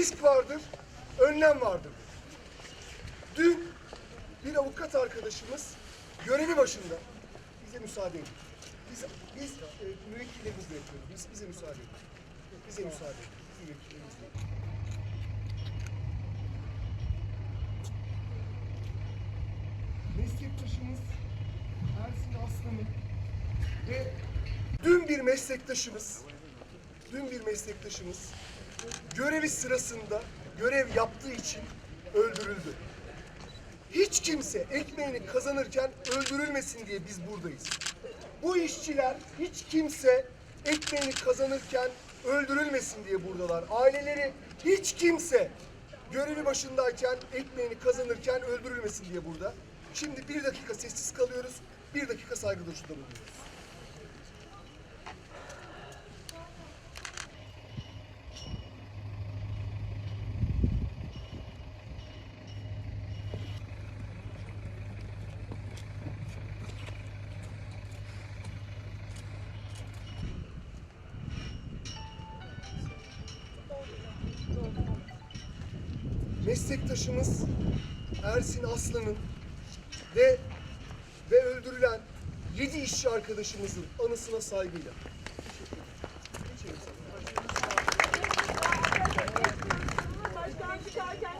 risk vardır, önlem vardır. Dün bir avukat arkadaşımız görevi başında bize müsaade edin. Biz, biz e, müvekkillerimizle yapıyoruz. Biz, bize müsaade edin. Bize müsaade edin. Biz müvekkillerimizle yapıyoruz. Meslektaşımız Ersin Aslan'ın ve dün bir meslektaşımız dün bir meslektaşımız görevi sırasında görev yaptığı için öldürüldü. Hiç kimse ekmeğini kazanırken öldürülmesin diye biz buradayız. Bu işçiler hiç kimse ekmeğini kazanırken öldürülmesin diye buradalar. Aileleri hiç kimse görevi başındayken ekmeğini kazanırken öldürülmesin diye burada. Şimdi bir dakika sessiz kalıyoruz, bir dakika saygı duruşunda bulunuyoruz. meslektaşımız Ersin Aslan'ın ve ve öldürülen yedi işçi arkadaşımızın anısına saygıyla. Başkan çıkarken